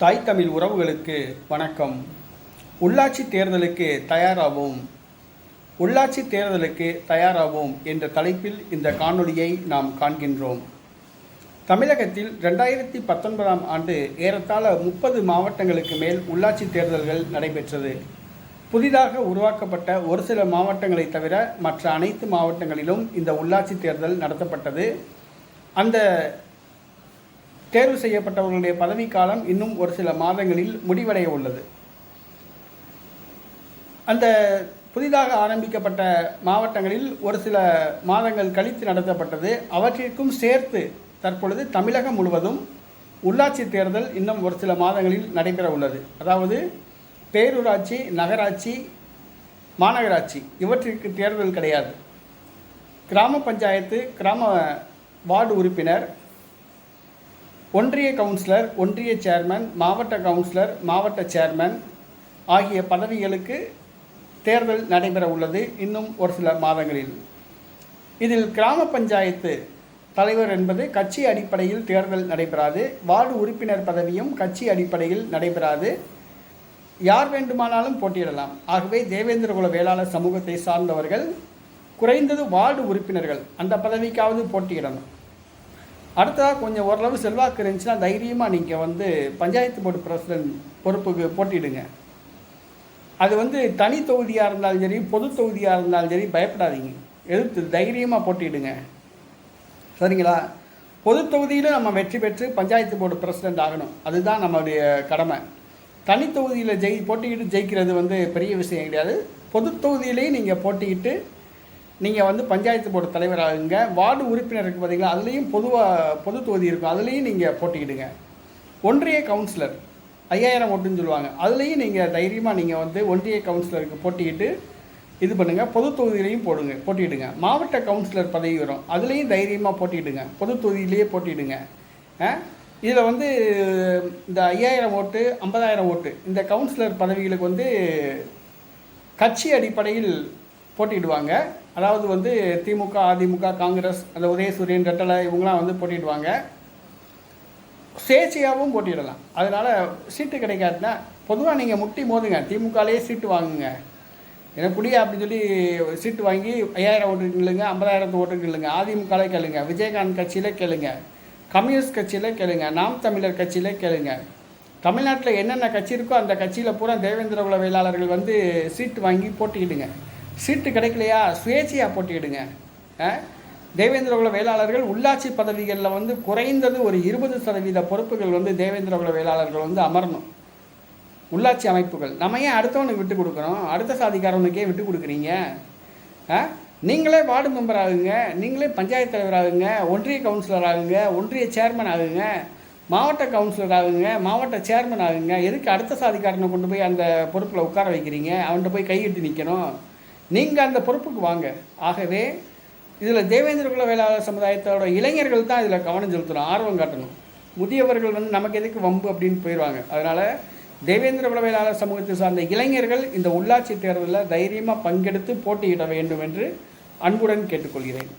தாய் தமிழ் உறவுகளுக்கு வணக்கம். உள்ளாட்சி தேர்தலுக்கு தயாராகும் உள்ளாட்சி தேர்தலுக்கு தயாராகும் என்ற தலைப்பில் இந்த காணொளியை நாம் காண்கின்றோம். தமிழகத்தில் ரெண்டாயிரத்தி பத்தொன்பதாம் ஆண்டு ஏறத்தாழ முப்பது மாவட்டங்களுக்கு மேல் உள்ளாட்சி தேர்தல்கள் நடைபெற்றது. புதிதாக உருவாக்கப்பட்ட ஒரு சில மாவட்டங்களை தவிர மற்ற அனைத்து மாவட்டங்களிலும் இந்த உள்ளாட்சி தேர்தல் நடத்தப்பட்டது. அந்த தேர்வு செய்யப்பட்டவர்களுடைய பதவிக்காலம் இன்னும் ஒரு சில மாதங்களில் முடிவடைய உள்ளது. அந்த புதிதாக ஆரம்பிக்கப்பட்ட மாவட்டங்களில் ஒரு சில மாதங்கள் கழித்து நடத்தப்பட்டது. அவற்றிற்கும் சேர்த்து தற்பொழுது தமிழகம் முழுவதும் உள்ளாட்சி தேர்தல் இன்னும் ஒரு சில மாதங்களில் நடைபெற உள்ளது. அதாவது பேரூராட்சி நகராட்சி மாநகராட்சி இவற்றிற்கு தேர்தல் கிடையாது. கிராம பஞ்சாயத்து கிராம வார்டு உறுப்பினர் ஒன்றிய கவுன்சிலர் ஒன்றிய சேர்மன் மாவட்ட கவுன்சிலர் மாவட்ட சேர்மேன் ஆகிய பதவிகளுக்கு தேர்தல் நடைபெற உள்ளது இன்னும் ஒரு சில மாதங்களில். இதில் கிராம பஞ்சாயத்து தலைவர் என்பது கட்சி அடிப்படையில் தேர்தல் நடைபெறாது வார்டு உறுப்பினர் பதவியும் கட்சி அடிப்படையில் நடைபெறாது. யார் வேண்டுமானாலும் போட்டியிடலாம். ஆகவே தேவேந்திரகுல வேளாளர் சமூகத்தை சார்ந்தவர்கள் குறைந்தது வார்டு உறுப்பினர்கள் அந்த பதவிக்காவது போட்டியிடணும். அடுத்ததாக கொஞ்சம் ஓரளவு செல்வாக்கு இருந்துச்சுன்னா தைரியமாக நீங்கள் வந்து பஞ்சாயத்து போர்டு பிரசிடென்ட் பொறுப்புக்கு போட்டிடுங்க அது வந்து தனி தொகுதியாக இருந்தாலும் சரி பொது தொகுதியாக இருந்தாலும் சரி பயப்படாதீங்க. எதிர்த்து தைரியமாக போட்டிடுங்க சரிங்களா? பொது தொகுதியில் நம்ம வெற்றி பெற்று பஞ்சாயத்து போர்டு பிரசிடென்ட் ஆகணும். அதுதான் நம்மளுடைய கடமை. தனி தொகுதியில் ஜெயி போட்டிக்கிட்டு ஜெயிக்கிறது வந்து பெரிய விஷயம் கிடையாது. பொது தொகுதியிலேயே நீங்கள் போட்டிக்கிட்டு நீங்கள் வந்து பஞ்சாயத்து போர்டு தலைவராகுங்க. வார்டு உறுப்பினர் இருக்குது பார்த்தீங்களா அதுலேயும் பொதுவாக பொது தொகுதி இருக்கும். அதுலேயும் நீங்கள் போட்டிக்கிடுங்க. ஒன்றிய கவுன்சிலர் ஐயாயிரம் ஓட்டுன்னு சொல்லுவாங்க. அதுலேயும் நீங்கள் தைரியமாக நீங்கள் வந்து ஒன்றிய கவுன்சிலருக்கு போட்டிக்கிட்டு இது பண்ணுங்கள் பொது தொகுதியிலையும் போடுங்க போட்டிடுங்க மாவட்ட கவுன்சிலர் பதவி வரும். அதுலேயும் தைரியமாக போட்டிடுங்க பொது தொகுதியிலேயே போட்டிடுங்க இதில் வந்து இந்த ஐயாயிரம் ஓட்டு ஐம்பதாயிரம் ஓட்டு இந்த கவுன்சிலர் பதவிகளுக்கு வந்து கட்சி அடிப்படையில் போட்டிடுவாங்க அதாவது வந்து திமுக அதிமுக காங்கிரஸ் அந்த உதயசூரியன் ரெட்டலை இவங்களாம் வந்து போட்டிடுவாங்க. சுயேட்சையாகவும் போட்டிடலாம். அதனால் சீட்டு கிடைக்காதுன்னா பொதுவாக நீங்கள் முட்டி மோதுங்க. திமுகலேயே சீட்டு வாங்குங்க. எனக்கு புடியா அப்படின்னு சொல்லி சீட்டு வாங்கி ஐயாயிரம் ஓட்டு இல்லைங்க ஐம்பதாயிரத்து ஓட்டு இல்லைங்க அதிமுகவில் கேளுங்க விஜயகாந்த் கட்சியில் கேளுங்க கம்யூனிஸ்ட் கட்சியில் கேளுங்க நாம் தமிழர் கட்சியில் கேளுங்க. தமிழ்நாட்டில் என்னென்ன கட்சி இருக்கோ அந்த கட்சியில் பூரா தேவேந்திர குல வேளாளர்கள் வந்து சீட்டு வாங்கி போட்டிக்கிடுங்க சீட்டு கிடைக்கலையா? சுயேட்சையாக போட்டியிடுங்க. தேவேந்திரகுல வேளாளர்கள் உள்ளாட்சி பதவிகளில் வந்து குறைந்தது ஒரு இருபது சதவீத பொறுப்புகள் வந்து தேவேந்திரகுல வேளாளர்கள் வந்து அமரணும். உள்ளாட்சி அமைப்புகள். நம்ம ஏன் அடுத்தவனுக்கு விட்டு கொடுக்குறோம்? அடுத்த சாதிக்காரவனுக்கே விட்டு கொடுக்குறீங்க. நீங்களே வார்டு மெம்பர் ஆகுங்க. நீங்களே பஞ்சாயத்து தலைவர் ஆகுங்க. ஒன்றிய கவுன்சிலர் ஆகுங்க. ஒன்றிய சேர்மன் ஆகுங்க. மாவட்ட கவுன்சிலர் ஆகுங்க. மாவட்ட சேர்மன் ஆகுங்க. எதுக்கு அடுத்த சாதிக்காரனை கொண்டு போய் அந்த பொறுப்பில் உட்கார வைக்கிறீங்க? அவன்கிட்ட போய் கையிட்டு நிற்கணும் நீங்கள் அந்த பொறுப்புக்கு வாங்க. ஆகவே இதில் தேவேந்திர குல வேளாளர் சமுதாயத்தோட இளைஞர்கள் தான் இதில் கவனம் செலுத்தணும் ஆர்வம் காட்டணும். முதியவர்கள் வந்து நமக்கு எதுக்கு வம்பு அப்படின்னு போயிடுவாங்க அதனால் தேவேந்திர குல வேளாளர் சமூகத்தை சார்ந்த இளைஞர்கள் இந்த உள்ளாட்சி தேர்தலில் தைரியமாக பங்கெடுத்து போட்டியிட வேண்டும் என்று அன்புடன் கேட்டுக்கொள்கிறேன்.